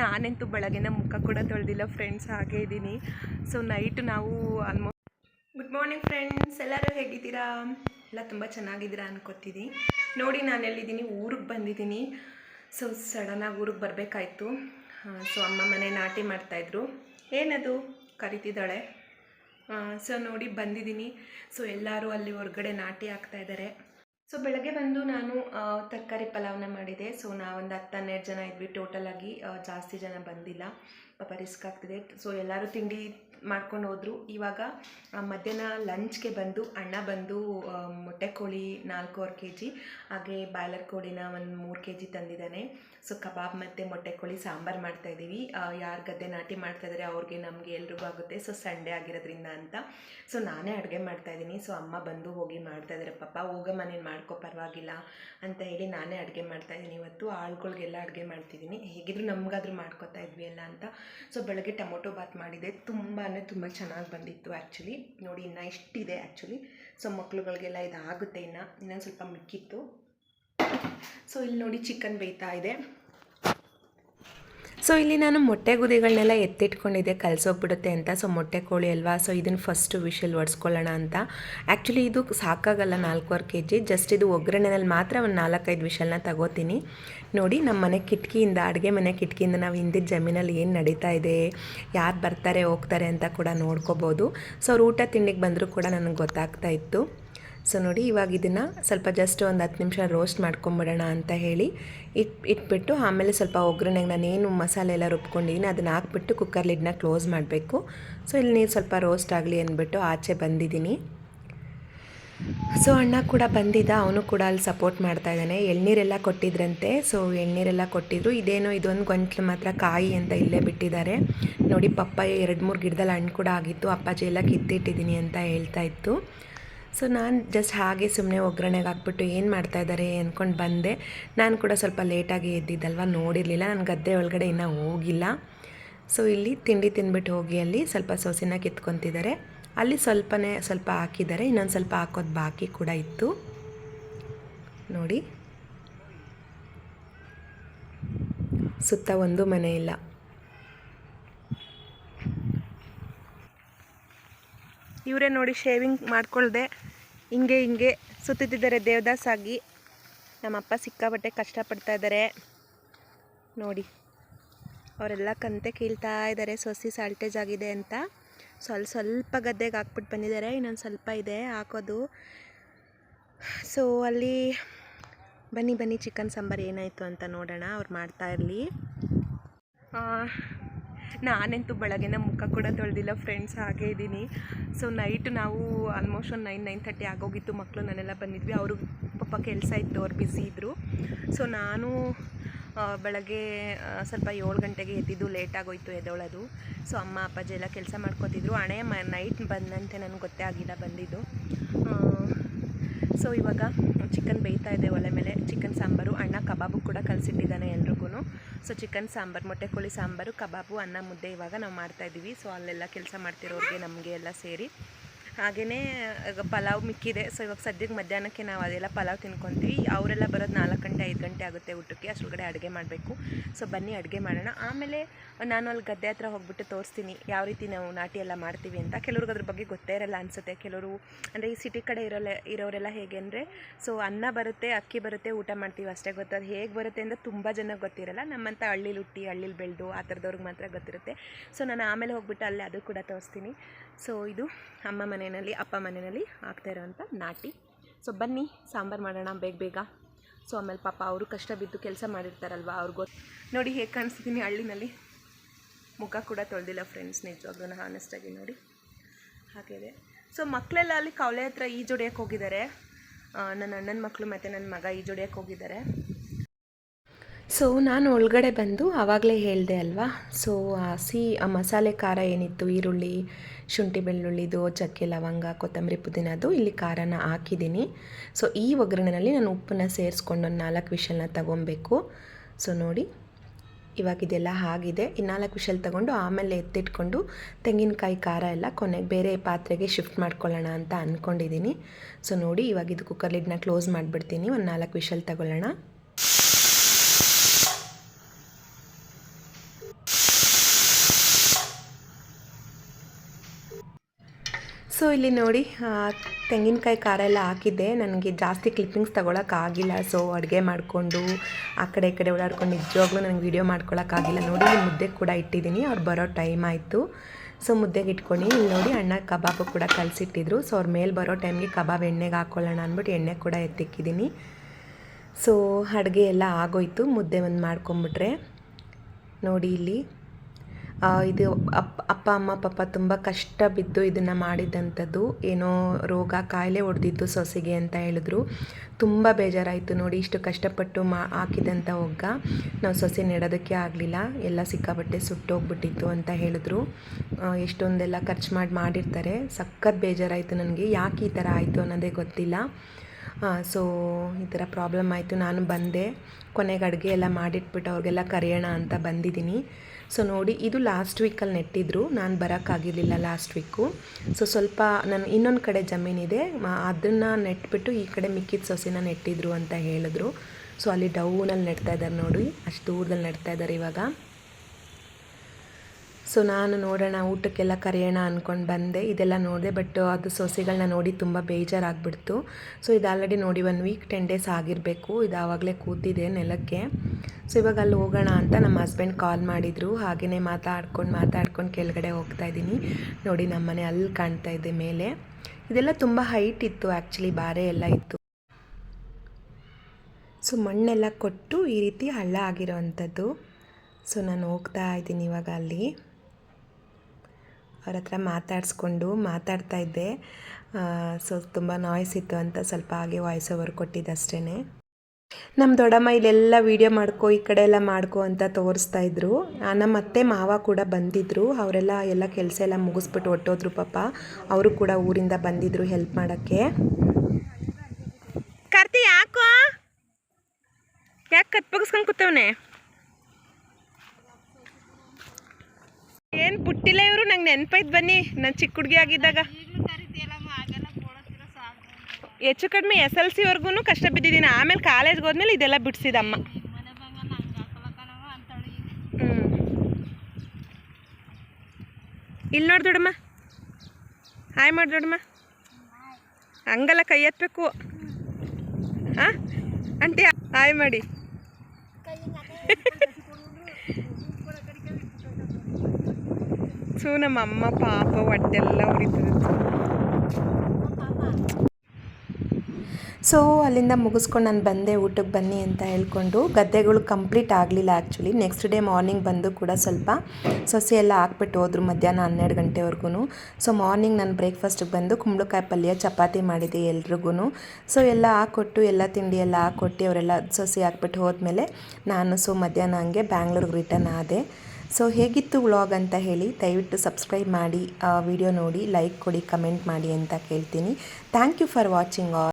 ನಾನಂತೂ ಬೆಳಗ್ಗೆನ ಮುಖ ಕೂಡ ತೊಳೆದಿಲ್ಲ ಫ್ರೆಂಡ್ಸ್ ಹಾಗೆ ಇದ್ದೀನಿ. ಸೊ ನೈಟ್ ನಾವು ಆಲ್ಮೋಸ್ಟ್ ಗುಡ್ ಮಾರ್ನಿಂಗ್ ಫ್ರೆಂಡ್ಸ್ ಎಲ್ಲರೂ ಹೇಗಿದ್ದೀರಾ? ಎಲ್ಲ ತುಂಬ ಚೆನ್ನಾಗಿದ್ದೀರಾ ಅನ್ಕೋತೀನಿ ನೋಡಿ ನಾನು ಎಲ್ಲಿದ್ದೀನಿ ಊರಿಗೆ ಬಂದಿದ್ದೀನಿ. ಸೊ ಸಡನ್ನಾಗಿ ಊರಿಗೆ ಬರಬೇಕಾಯ್ತು. ಸೊ ಅಮ್ಮ ಮನೆ ನಾಟಿ ಮಾಡ್ತಾಯಿದ್ರು ಏನದು? ಕರಿತಿದ್ದಾಳೆ. ಸೊ ನೋಡಿ, ಬಂದಿದ್ದೀನಿ. ಸೊ ಎಲ್ಲರೂ ಅಲ್ಲಿ ಹೊರಗಡೆ ನಾಟಿ ಆಗ್ತಾ ಇದ್ದಾರೆ ಸೊ ಬೆಳಗ್ಗೆ ಬಂದು ನಾನು ತರಕಾರಿ ಪಲಾವ್ನ ಮಾಡಿದೆ. ಸೊ ಒಂದು ಹತ್ತು ಹನ್ನೆರಡು ಜನ ಇದ್ವಿ. ಟೋಟಲಾಗಿ ಜಾಸ್ತಿ ಜನ ಬಂದಿಲ್ಲ. ಪಾಪ ರಿಸ್ಕ್ ಆಗ್ತಿದೆ. ಸೊ ಎಲ್ಲರೂ ತಿಂಡಿ ಮಾಡ್ಕೊಂಡು ಹೋದರು. ಇವಾಗ ಮಧ್ಯಾಹ್ನ ಲಂಚ್ಗೆ ಬಂದು, ಅಣ್ಣ ಬಂದು ಮೊಟ್ಟೆ ಕೋಳಿ ನಾಲ್ಕೂವರೆ ಕೆ ಜಿ ಹಾಗೆ ಬಾಯ್ಲರ್ ಕೋಳಿನ ಒಂದು ಮೂರು ಕೆ ಜಿ ತಂದಿದ್ದಾನೆ. ಸೊ ಕಬಾಬ್ ಮತ್ತು ಮೊಟ್ಟೆ ಕೋಳಿ ಸಾಂಬಾರು ಮಾಡ್ತಾಯಿದ್ದೀವಿ ಯಾರು ಗದ್ದೆ ನಾಟಿ ಮಾಡ್ತಾಯಿದ್ದಾರೆ ಅವ್ರಿಗೆ ನಮಗೆ ಎಲ್ರಿಗೂ ಆಗುತ್ತೆ. ಸೊ ಸಂಡೇ ಆಗಿರೋದ್ರಿಂದ ಅಂತ. ಸೊ ನಾನೇ ಅಡುಗೆ ಮಾಡ್ತಾಯಿದ್ದೀನಿ ಸೊ ಅಮ್ಮ ಬಂದು ಹೋಗಿ ಮಾಡ್ತಾಯಿದ್ದಾರೆ ಪಾಪ ಹೋಗಮ್ಮ, ನೀನು ಮಾಡ್ಕೋ, ಪರವಾಗಿಲ್ಲ ಅಂತ ಹೇಳಿ ನಾನೇ ಅಡುಗೆ ಮಾಡ್ತಾಯಿದ್ದೀನಿ ಇವತ್ತು ಆಳುಗಳಿಗೆಲ್ಲ ಅಡುಗೆ ಮಾಡ್ತಿದ್ದೀನಿ. ಹೇಗಿದ್ರು ನಮಗಾದ್ರೂ ಮಾಡ್ಕೋತಾ ಇದ್ವಿ ಅಲ್ಲ ಅಂತ. ಸೊ ಬೆಳಗ್ಗೆ ಟೊಮೊಟೊ ಬಾತ್ ಮಾಡಿದೆ. ತುಂಬ ತುಂಬ ಚೆನ್ನಾಗಿ ಬಂದಿತ್ತು ಆ್ಯಕ್ಚುಲಿ ನೋಡಿ, ಇನ್ನೂ ಇಷ್ಟಿದೆ ಆ್ಯಕ್ಚುಲಿ ಸೊ ಮಕ್ಳುಗಳಿಗೆಲ್ಲ ಇದಾಗುತ್ತೆ ಇನ್ನು. ಇನ್ನೊಂದು ಸ್ವಲ್ಪ ಮಿಕ್ಕಿತ್ತು. ಸೊ ಇಲ್ಲಿ ನೋಡಿ ಚಿಕನ್ ಬೇಯ್ತಾ ಇದೆ. ಸೊ ಇಲ್ಲಿ ನಾನು ಮೊಟ್ಟೆ ಗುದಿಗಳನ್ನೆಲ್ಲ ಎತ್ತಿಟ್ಕೊಂಡಿದ್ದೆ, ಕಲಸೋಗ್ಬಿಡುತ್ತೆ ಅಂತ. ಸೊ ಮೊಟ್ಟೆ ಕೋಳಿ ಅಲ್ವಾ? ಸೊ ಇದನ್ನು ಫಸ್ಟು ವಿಷಲ್ ಒಡ್ಸ್ಕೊಳ್ಳೋಣ ಅಂತ. ಆ್ಯಕ್ಚುಲಿ ಇದು ಸಾಕಾಗಲ್ಲ ನಾಲ್ಕೂವರೆ ಕೆ ಜಿ ಜಸ್ಟ್ ಇದು ಒಗ್ಗರಣೆನಲ್ಲಿ ಮಾತ್ರ ಒಂದು ನಾಲ್ಕೈದು ವಿಷಲ್ನ ತಗೋತೀನಿ. ನೋಡಿ ನಮ್ಮ ಮನೆ ಕಿಟಕಿಯಿಂದ, ಅಡುಗೆ ಮನೆ ಕಿಟಕಿಯಿಂದ ನಾವು ಹಿಂದಿದ್ದ ಜಮೀನಲ್ಲಿ ಏನು ನಡೀತಾ ಇದೆ, ಯಾರು ಬರ್ತಾರೆ, ಹೋಗ್ತಾರೆ ಅಂತ ಕೂಡ ನೋಡ್ಕೋಬೋದು. ಸೊ ಅವ್ರು ಊಟ ತಿಂಡಿಗೆ ಬಂದರೂ ಕೂಡ ನನಗೆ ಗೊತ್ತಾಗ್ತಾ ಇತ್ತು. ಸೊ ನೋಡಿ, ಇವಾಗ ಇದನ್ನು ಸ್ವಲ್ಪ ಜಸ್ಟ್ ಒಂದು ಹತ್ತು ನಿಮಿಷ ರೋಸ್ಟ್ ಮಾಡ್ಕೊಂಬಿಡೋಣ ಅಂತ ಹೇಳಿ ಇಟ್, ಇಟ್ಬಿಟ್ಟು ಆಮೇಲೆ ಸ್ವಲ್ಪ ಒಗ್ಗರಣೆಗೆ ನಾನೇನು ಮಸಾಲೆ ಎಲ್ಲ ರುಬ್ಕೊಂಡಿದ್ದೀನಿ ಅದನ್ನು ಹಾಕ್ಬಿಟ್ಟು ಕುಕ್ಕರ್ ಲಿಡ್ನ ಕ್ಲೋಸ್ ಮಾಡಬೇಕು. ಸೊ ಇಲ್ಲಿ ನೀರು ಸ್ವಲ್ಪ ರೋಸ್ಟ್ ಆಗಲಿ ಅಂದ್ಬಿಟ್ಟು ಆಚೆ ಬಂದಿದ್ದೀನಿ ಸೊ ಅಣ್ಣ ಕೂಡ ಬಂದಿದ್ದ ಅವನು ಕೂಡ ಅಲ್ಲಿ ಸಪೋರ್ಟ್ ಮಾಡ್ತಾ ಇದ್ದಾನೆ. ಎಳ್ನೀರೆಲ್ಲ ಕೊಟ್ಟಿದ್ರಂತೆ. ಸೊ ಎಳ್ನೀರೆಲ್ಲ ಕೊಟ್ಟಿದ್ರು. ಇದೇನೋ ಇದೊಂದು ಗೊಂಚಲು ಮಾತ್ರ ಕಾಯಿ ಅಂತ ಇಲ್ಲೇ ಬಿಟ್ಟಿದ್ದಾರೆ. ನೋಡಿ, ಪಪ್ಪಾಯ ಎರಡು ಮೂರು ಗಿಡದಲ್ಲಿ ಹಣ್ಣು ಕೂಡ ಆಗಿತ್ತು. ಅಪ್ಪಾಜಿ ಎಲ್ಲ ಕಿತ್ತಿಟ್ಟಿದ್ದೀನಿ ಅಂತ ಹೇಳ್ತಾ ಇತ್ತು. ಸೊ ನಾನು ಜಸ್ಟ್ ಹಾಗೆ ಸುಮ್ಮನೆ ಒಗ್ಗರಣೆಗೆ ಹಾಕ್ಬಿಟ್ಟು ಏನು ಮಾಡ್ತಾ ಇದ್ದಾರೆ ಅಂದ್ಕೊಂಡು ಬಂದೆ. ನಾನು ಕೂಡ ಸ್ವಲ್ಪ ಲೇಟಾಗಿ ಎದ್ದಿದ್ದಲ್ವ ನೋಡಿರಲಿಲ್ಲ. ನಾನು ಗದ್ದೆ ಒಳಗಡೆ ಇನ್ನೂ ಹೋಗಿಲ್ಲ. ಸೊ ಇಲ್ಲಿ ತಿಂಡಿ ತಿಂದ್ಬಿಟ್ಟು ಹೋಗಿ ಅಲ್ಲಿ ಸ್ವಲ್ಪ ಸೊಸಿನ ಕಿತ್ಕೊತಿದ್ದಾರೆ ಅಲ್ಲಿ ಸ್ವಲ್ಪನೇ ಸ್ವಲ್ಪ ಹಾಕಿದ್ದಾರೆ ಇನ್ನೊಂದು ಸ್ವಲ್ಪ ಹಾಕೋದು ಬಾಕಿ ಕೂಡ ಇತ್ತು. ನೋಡಿ. ಸುತ್ತ ಒಂದು ಮನೆ ಇಲ್ಲ. ಇವರೇ ನೋಡಿ ಶೇವಿಂಗ್ ಮಾಡ್ಕೊಳ್ದೆ. ಹಿಂಗೆ ಹಿಂಗೆ ಸುತ್ತಿದ್ದಾರೆ ದೇವದಾಸ್ ಆಗಿ. ನಮ್ಮಪ್ಪ ಸಿಕ್ಕಾಬಟ್ಟೆ ಕಷ್ಟಪಡ್ತಾ ಇದ್ದಾರೆ. ನೋಡಿ, ಅವರೆಲ್ಲ ಕಂತೆ ಕೀಳ್ತಾ ಇದ್ದಾರೆ. ಸೊಸಿ ಸಾಲ್ಟೇಜ್ ಆಗಿದೆ ಅಂತ. ಸ್ವಲ್ಪ ಸ್ವಲ್ಪ ಗದ್ದೆಗೆ ಹಾಕ್ಬಿಟ್ಟು ಬಂದಿದ್ದಾರೆ. ಇನ್ನೊಂದು ಸ್ವಲ್ಪ ಇದೆ, ಹಾಕೋದು. ಸೊ ಅಲ್ಲಿ ಬನ್ನಿ ಬನ್ನಿ ಚಿಕನ್ ಸಾಂಬಾರು ಏನಾಯಿತು ಅಂತ ನೋಡೋಣ. ಅವ್ರು ಮಾಡ್ತಾ ಇರಲಿ. ನಾನಂತೂ ಬೆಳಗ್ಗೆನ ಮುಖ ಕೂಡ ತೊಳೆದಿಲ್ಲ ಫ್ರೆಂಡ್ಸ್ ಹಾಗೆ ಇದ್ದೀನಿ. ಸೊ ನೈಟ್ ನಾವು ಆಲ್ಮೋಸ್ಟ್ ಒಂದು ನೈನ್ ನೈನ್ ತರ್ಟಿ ಆಗೋಗಿತ್ತು. ಮಕ್ಕಳು ನಾನೆಲ್ಲ ಬಂದಿದ್ವಿ. ಅವರು ಪಾಪ ಕೆಲಸ ಇತ್ತು, ಅವ್ರು ಬ್ಯುಸಿ ಇದ್ದರು ಸೊ ನಾನು ಬೆಳಗ್ಗೆ ಸ್ವಲ್ಪ ಏಳು ಗಂಟೆಗೆ ಎದ್ದಿದ್ದು ಲೇಟ್ ಆಗೋಯ್ತು ಎದ್ದೊಳೋದು. ಸೊ ಅಮ್ಮ, ಅಪ್ಪಾಜಿ ಎಲ್ಲ ಕೆಲಸ ಮಾಡ್ಕೋತಿದ್ರು. ಹಣೆ ಮ ನೈಟ್ ಬಂದಂತೆ ನನಗೆ ಗೊತ್ತೇ ಆಗಿಲ್ಲ ಬಂದಿದ್ದು. ಸೊ ಇವಾಗ ಚಿಕನ್ ಬೇಯ್ತಾ ಇದೆ ಒಲೆ ಮೇಲೆ. ಚಿಕನ್ ಸಾಂಬಾರು ಅಣ್ಣ ಕಬಾಬು ಕೂಡ ಕಲಸಿಟ್ಟಿದ್ದಾನೆ ಎಲ್ರಿಗೂ ಸೊ ಚಿಕನ್ ಸಾಂಬಾರು, ಮೊಟ್ಟೆ ಕೋಳಿ ಸಾಂಬಾರು, ಕಬಾಬು, ಅನ್ನ, ಮುದ್ದೆ ಇವಾಗ ನಾವು ಮಾಡ್ತಾಯಿದ್ದೀವಿ ಸೊ ಅಲ್ಲೆಲ್ಲ ಕೆಲಸ ಮಾಡ್ತಿರೋರಿಗೆ ನಮಗೆ ಎಲ್ಲ ಸೇರಿ. ಹಾಗೆಯೇ ಪಲಾವ್ ಮಿಕ್ಕಿದೆ. ಸೊ ಇವಾಗ ಸದ್ಯಕ್ಕೆ ಮಧ್ಯಾಹ್ನಕ್ಕೆ ನಾವು ಅದೆಲ್ಲ ಪಲಾವ್ ತಿನ್ಕೊತೀವಿ. ಅವರೆಲ್ಲ ಬರೋದು ನಾಲ್ಕು ಗಂಟೆ, ಐದು ಗಂಟೆ ಆಗುತ್ತೆ ಊಟಕ್ಕೆ. ಅಷ್ಟೊಳಗಡೆ ಅಡುಗೆ ಮಾಡಬೇಕು. ಸೊ ಬನ್ನಿ, ಅಡುಗೆ ಮಾಡೋಣ. ಆಮೇಲೆ ನಾನು ಅಲ್ಲಿ ಗದ್ದೆ ಹತ್ರ ಹೋಗ್ಬಿಟ್ಟು ತೋರಿಸ್ತೀನಿ. ಯಾವ ರೀತಿ ನಾವು ನಾಟಿ ಎಲ್ಲ ಮಾಡ್ತೀವಿ ಅಂತ. ಕೆಲವ್ರಿಗೆ ಅದ್ರ ಬಗ್ಗೆ ಗೊತ್ತೇ ಇರಲ್ಲ ಅನಿಸುತ್ತೆ. ಕೆಲವರು, ಅಂದರೆ ಈ ಸಿಟಿ ಕಡೆ ಇರೋಲ್ಲ ಇರೋರೆಲ್ಲ ಹೇಗೆ ಅಂದರೆ ಸೊ ಅನ್ನ ಬರುತ್ತೆ, ಅಕ್ಕಿ ಬರುತ್ತೆ, ಊಟ ಮಾಡ್ತೀವಿ ಅಷ್ಟೇ ಗೊತ್ತು. ಅದು ಹೇಗೆ ಬರುತ್ತೆ ಅಂದರೆ ತುಂಬ ಜನಕ್ಕೆ ಗೊತ್ತಿರಲ್ಲ. ನಮ್ಮಂಥ ಹಳ್ಳಿಲಿ ಹುಟ್ಟಿ ಹಳ್ಳಿಲಿ ಬೆಳೆದು ಆ ಥರದವ್ರಿಗೆ ಮಾತ್ರ ಗೊತ್ತಿರುತ್ತೆ. ಸೊ ನಾನು ಆಮೇಲೆ ಹೋಗ್ಬಿಟ್ಟು ಅಲ್ಲಿ ಅದು ಕೂಡ ತೋರಿಸ್ತೀನಿ. ಸೊ ಇದು ಅಮ್ಮ ಮನೆಯಲ್ಲಿ, ಅಪ್ಪ ಮನೆಯಲ್ಲಿ ಆಗ್ತಾ ಇರೋವಂಥ ನಾಟಿ. ಸೊ ಬನ್ನಿ, ಸಾಂಬಾರು ಮಾಡೋಣ ಬೇಗ ಬೇಗ. ಸೊ ಆಮೇಲೆ ಪಾಪ ಅವರು ಕಷ್ಟ ಬಿದ್ದು ಕೆಲಸ ಮಾಡಿರ್ತಾರಲ್ವ ಅವ್ರಿಗೋ ನೋಡಿ ಹೇಗೆ ಕಾಣಿಸ್ತಿದ್ದೀನಿ ಹಳ್ಳಿನಲ್ಲಿ. ಮುಖ ಕೂಡ ತೊಳೆದಿಲ್ಲ ಫ್ರೆಂಡ್ಸ್ ನಿಜವಾಗ್ಲೂ ಹಾನೆಸ್ಟಾಗಿ ನೋಡಿ. ಹಾಗಿದೆ ಸೊ ಮಕ್ಕಳೆಲ್ಲ ಅಲ್ಲಿ ಕವಲೆ ಹತ್ರ ಈಜೊಡೆಯಕ್ಕೆ ಹೋಗಿದ್ದಾರೆ. ನನ್ನ ಅಣ್ಣನ ಮಕ್ಕಳು ಮತ್ತು ನನ್ನ ಮಗ ಈಜೊಡಿಯಕ್ಕೆ ಹೋಗಿದ್ದಾರೆ. ಸೊ ನಾನು ಒಳಗಡೆ ಬಂದು ಆವಾಗಲೇ ಹೇಳಿದೆ ಅಲ್ವಾ? ಸೊ, ಆ ಮಸಾಲೆ ಖಾರ ಏನಿತ್ತು? ಈರುಳ್ಳಿ, ಶುಂಠಿ ಬೆಳ್ಳುಳ್ಳಿದು ಚಕ್ಕೆ ಲವಂಗ ಕೊತ್ತಂಬರಿ ಪುದೀನದು ಇಲ್ಲಿ ಖಾರನ ಹಾಕಿದ್ದೀನಿ. ಸೊ ಈ ಒಗ್ಗರಣೆಯಲ್ಲಿ ನಾನು ಉಪ್ಪನ್ನ ಸೇರಿಸ್ಕೊಂಡು ಒಂದು ನಾಲ್ಕು ವಿಷಲ್ನ ತಗೊಬೇಕು. ಸೊ ನೋಡಿ, ಇವಾಗ ಇದೆಲ್ಲ ಆಗಿದೆ. ಈ ನಾಲ್ಕು ವಿಷಲ್ ತಗೊಂಡು ಆಮೇಲೆ ಎತ್ತಿಟ್ಕೊಂಡು ತೆಂಗಿನಕಾಯಿ ಖಾರ ಎಲ್ಲ ಕೊನೆಗೆ ಬೇರೆ ಪಾತ್ರೆಗೆ ಶಿಫ್ಟ್ ಮಾಡ್ಕೊಳ್ಳೋಣ ಅಂತ ಅಂದ್ಕೊಂಡಿದ್ದೀನಿ ಸೊ ನೋಡಿ, ಇವಾಗ ಇದು ಕುಕ್ಕರ್ ಲಿಡ್ನ ಕ್ಲೋಸ್ ಮಾಡಿಬಿಡ್ತೀನಿ. ಒಂದು ನಾಲ್ಕು ವಿಷಲ್ ತಗೊಳ್ಳೋಣ. ಸೊ ಇಲ್ಲಿ ನೋಡಿ ತೆಂಗಿನಕಾಯಿ ಖಾರ ಎಲ್ಲ ಹಾಕಿದ್ದೆ. ನನಗೆ ಜಾಸ್ತಿ ಕ್ಲಿಪ್ಪಿಂಗ್ಸ್ ತೊಗೊಳಕ್ಕಾಗಿಲ್ಲ ಸೊ ಅಡುಗೆ ಮಾಡಿಕೊಂಡು, ಆ ಕಡೆ ಈ ಕಡೆ ಓಡಾಡ್ಕೊಂಡು ನಿಜವಾಗ್ಲೂ ನನಗೆ ವೀಡಿಯೋ ಮಾಡ್ಕೊಳಕ್ಕಾಗಿಲ್ಲ ನೋಡಿ ಮುದ್ದೆ ಕೂಡ ಇಟ್ಟಿದ್ದೀನಿ. ಅವ್ರು ಬರೋ ಟೈಮ್ ಆಯಿತು. ಸೊ ಮುದ್ದೆಗೆ ಇಟ್ಕೊಂಡು, ಇಲ್ಲಿ ನೋಡಿ ಅಣ್ಣ ಕಬಾಬು ಕೂಡ ಕಲಸಿಟ್ಟಿದ್ರು. ಸೊ ಅವ್ರ ಮೇಲೆ ಬರೋ ಟೈಮ್ಗೆ ಕಬಾಬ್ ಎಣ್ಣೆಗೆ ಹಾಕ್ಕೊಳ್ಳೋಣ ಅಂದ್ಬಿಟ್ಟು ಎಣ್ಣೆ ಕೂಡ ಎತ್ತಿಕ್ಕಿದ್ದೀನಿ. ಸೊ ಅಡುಗೆ ಎಲ್ಲ ಆಗೋಯ್ತು. ಮುದ್ದೆ ಒಂದು ಮಾಡ್ಕೊಂಬಿಟ್ರೆ ನೋಡಿ ಇಲ್ಲಿ. ಇದು ಅಪ್ಪ ಅಪ್ಪ, ಅಮ್ಮ ಪಾಪ ತುಂಬ ಕಷ್ಟ ಬಿದ್ದು ಇದನ್ನು ಮಾಡಿದ್ದಂಥದ್ದು ಏನೋ ರೋಗ ಕಾಯಿಲೆ ಹೊಡೆದಿದ್ದು ಸೊಸೆಗೆ ಅಂತ ಹೇಳಿದ್ರು. ತುಂಬ ಬೇಜಾರಾಯಿತು ನೋಡಿ, ಇಷ್ಟು ಕಷ್ಟಪಟ್ಟು ಮಾ, ಹಾಕಿದಂಥ ಒಗ್ಗ. ನಾವು ಸೊಸೆ ನೆಡೋದಕ್ಕೆ ಆಗಲಿಲ್ಲ. ಎಲ್ಲ ಸಿಕ್ಕಾಪಟ್ಟೆ ಸುಟ್ಟೋಗ್ಬಿಟ್ಟಿತ್ತು ಅಂತ ಹೇಳಿದ್ರು. ಎಷ್ಟೊಂದೆಲ್ಲ ಖರ್ಚು ಮಾಡಿ, ಮಾಡಿರ್ತಾರೆ. ಸಖತ್ ಬೇಜಾರಾಯಿತು ನನಗೆ. ಯಾಕೆ ಈ ಥರ ಆಯಿತು ಅನ್ನೋದೇ ಗೊತ್ತಿಲ್ಲ. ಸೊ, ಈ ಥರ ಪ್ರಾಬ್ಲಮ್ ಆಯಿತು. ನಾನು ಬಂದೆ. ಕೊನೆಗೆ ಅಡುಗೆ ಎಲ್ಲ ಮಾಡಿಟ್ಬಿಟ್ಟು ಅವ್ರಿಗೆಲ್ಲ ಕರೆಯೋಣ ಅಂತ ಬಂದಿದ್ದೀನಿ. ಸೊ ನೋಡಿ, ಇದು ಲಾಸ್ಟ್ ವೀಕಲ್ಲಿ ನೆಟ್ಟಿದ್ರು. ನಾನು ಬರೋಕ್ಕಾಗಿರಲಿಲ್ಲ ಲಾಸ್ಟ್ ವೀಕು ಸೊ ಸ್ವಲ್ಪ ನಾನು ಇನ್ನೊಂದು ಕಡೆ ಜಮೀನಿದೆ ಅದನ್ನು ನೆಟ್ಬಿಟ್ಟು ಈ ಕಡೆ ಮಿಕ್ಕಿದ ಸೊಸೆನ ನೆಟ್ಟಿದ್ರು ಅಂತ ಹೇಳಿದ್ರು. ಸೊ ಅಲ್ಲಿ ಡೌನಲ್ಲಿ ನೆಡ್ತಾ ಇದ್ದಾರೆ ನೋಡಿ. ಅಷ್ಟು ದೂರದಲ್ಲಿ ನೆಡ್ತಾ ಇದ್ದಾರೆ ಇವಾಗ. ಸೊ ನಾನು ನೋಡೋಣ, ಊಟಕ್ಕೆಲ್ಲ ಕರೆಯೋಣ ಅಂದ್ಕೊಂಡು ಬಂದೆ. ಇದೆಲ್ಲ ನೋಡಿದೆ ಬಟ್ ಅದು ಸೊಸೆಗಳನ್ನ ನೋಡಿ ತುಂಬ ಬೇಜಾರಾಗ್ಬಿಡ್ತು. ಸೊ ಇದು ಆಲ್ರೆಡಿ ನೋಡಿ ಒನ್ ವೀಕ್ ಟೆನ್ ಡೇಸ್ ಆಗಿರಬೇಕು. ಇದು ಆವಾಗಲೇ ಕೂತಿದೆ ನೆಲಕ್ಕೆ. ಸೊ ಇವಾಗ ಅಲ್ಲಿ ಹೋಗೋಣ ಅಂತ ನಮ್ಮ ಹಸ್ಬೆಂಡ್ ಕಾಲ್ ಮಾಡಿದರು. ಹಾಗೆಯೇ ಮಾತಾಡ್ಕೊಂಡು ಮಾತಾಡ್ಕೊಂಡು ಕೆಳಗಡೆ ಹೋಗ್ತಾ ಇದ್ದೀನಿ. ನೋಡಿ ನಮ್ಮ ಮನೆ ಅಲ್ಲಿ ಕಾಣ್ತಾ ಇದೆ ಮೇಲೆ. ಇದೆಲ್ಲ ತುಂಬ ಹೈಟ್ ಇತ್ತು ಆ್ಯಕ್ಚುಲಿ ಬಾರೆ ಎಲ್ಲ ಇತ್ತು. ಸೊ ಮಣ್ಣೆಲ್ಲ ಕೊಟ್ಟು ಈ ರೀತಿ ಹಳ್ಳ ಆಗಿರೋವಂಥದ್ದು ಸೊ ನಾನು ಹೋಗ್ತಾ ಇದ್ದೀನಿ ಇವಾಗ ಅಲ್ಲಿ. ಅವ್ರ ಹತ್ರ ಮಾತಾಡಿಸ್ಕೊಂಡು ಮಾತಾಡ್ತಾ ಇದ್ದೆ. ಸೊ ತುಂಬ ನಾಯ್ಸ್ ಇತ್ತು ಅಂತ ಸ್ವಲ್ಪ ಹಾಗೆ ವಾಯ್ಸ್ ಓವರ್ ಕೊಟ್ಟಿದ್ದು ಅಷ್ಟೇ ನಮ್ಮ ದೊಡ್ಡಮ್ಮ ಇಲ್ಲೆಲ್ಲ ವೀಡಿಯೋ ಮಾಡ್ಕೊ, ಈ ಕಡೆ ಎಲ್ಲ ಮಾಡ್ಕೊ ಅಂತ ತೋರಿಸ್ತಾ ಇದ್ರು. ನಮ್ಮ ಅತ್ತೆ ಮಾವ ಕೂಡ ಬಂದಿದ್ರು. ಅವರೆಲ್ಲ ಎಲ್ಲ ಕೆಲಸ ಎಲ್ಲ ಮುಗಿಸ್ಬಿಟ್ಟು ಹೊಟ್ಟೋದ್ರು ಪಾಪ. ಅವರು ಕೂಡ ಊರಿಂದ ಬಂದಿದ್ರು ಹೆಲ್ಪ್ ಮಾಡೋಕ್ಕೆ. ಕರ್ತಿ, ಯಾಕೋ? ಯಾಕೆ ಕೂತವನೆ? ಪುಟ್ಟಿಲ್ಲ ಇವರು, ನಂಗೆ ನೆನಪೈತ್ ಬನ್ನಿ, ನಾನು ಚಿಕ್ಕ ಹುಡುಗಿ ಆಗಿದ್ದಾಗ. ಹೆಚ್ಚು ಕಡಿಮೆ ಎಸ್ ಎಲ್ ಸಿವರೆಗೂ ಕಷ್ಟ ಬಿದ್ದಿದ್ದೀನಿ. ಆಮೇಲೆ ಕಾಲೇಜ್ಗೆ ಹೋದ್ಮೇಲೆ ಇದೆಲ್ಲ ಬಿಡಿಸಿದಮ್ಮ. ಹ್ಞೂ ಇಲ್ಲಿ ನೋಡಿ ದೊಡ್ಡಮ್ಮ. ಹಾಯ್ ಮಾಡಿ ದೊಡ್ಡಮ್ಮ. ಹಂಗಲ್ಲ ಕೈ ಎತ್ತಬೇಕು ಹಾಂ? ಆಂಟಿ ಹಾಯ್ ಮಾಡಿ. ಸೊ ನಮ್ಮ ಅಮ್ಮ ಪಾಪ ಹೊಟ್ಟೆಲ್ಲ ಉರಿತದೆ. ಸೊ ಅಲ್ಲಿಂದ ಮುಗಿಸ್ಕೊಂಡು ನಾನು ಬಂದೆ, ಊಟಕ್ಕೆ ಬನ್ನಿ ಅಂತ ಹೇಳ್ಕೊಂಡು ಗದ್ದೆಗಳು ಕಂಪ್ಲೀಟ್ ಆಗಲಿಲ್ಲ ಆ್ಯಕ್ಚುಲಿ ನೆಕ್ಸ್ಟ್ ಡೇ ಮಾರ್ನಿಂಗ್ ಬಂದು ಕೂಡ ಸ್ವಲ್ಪ ಸೊಸೆ ಎಲ್ಲ ಹಾಕ್ಬಿಟ್ಟು ಹೋದ್ರು ಮಧ್ಯಾಹ್ನ ಹನ್ನೆರಡು ಗಂಟೆವರೆಗೂ. ಸೊ ಮಾರ್ನಿಂಗ್ ನಾನು ಬ್ರೇಕ್ಫಾಸ್ಟಿಗೆ ಬಂದು ಕುಂಬಳಕಾಯಿ ಪಲ್ಯ, ಚಪಾತಿ ಮಾಡಿದೆ ಎಲ್ರಿಗೂ. ಸೊ ಎಲ್ಲ ಹಾಕ್ಕೊಟ್ಟು, ಎಲ್ಲ ತಿಂಡಿ ಎಲ್ಲ ಹಾಕ್ಕೊಟ್ಟು ಅವರೆಲ್ಲ ಸೊಸೆ ಹಾಕ್ಬಿಟ್ಟು ಹೋದ್ಮೇಲೆ ನಾನು, ಸೊ ಮಧ್ಯಾಹ್ನ ಹಂಗೆ ಬ್ಯಾಂಗ್ಳೂರಿಗೆ ರಿಟರ್ನ್ ಆದೆ. ಸೊ ಹೇಗಿತ್ತು ವ್ಲಾಗ್ ಅಂತ ಹೇಳಿ ದಯವಿಟ್ಟು ಸಬ್ಸ್ಕ್ರೈಬ್ ಮಾಡಿ ವಿಡಿಯೋ ನೋಡಿ ಲೈಕ್ ಕೊಡಿ ಕಮೆಂಟ್ ಮಾಡಿ ಅಂತ ಕೇಳ್ತೀನಿ. Thank you for watching all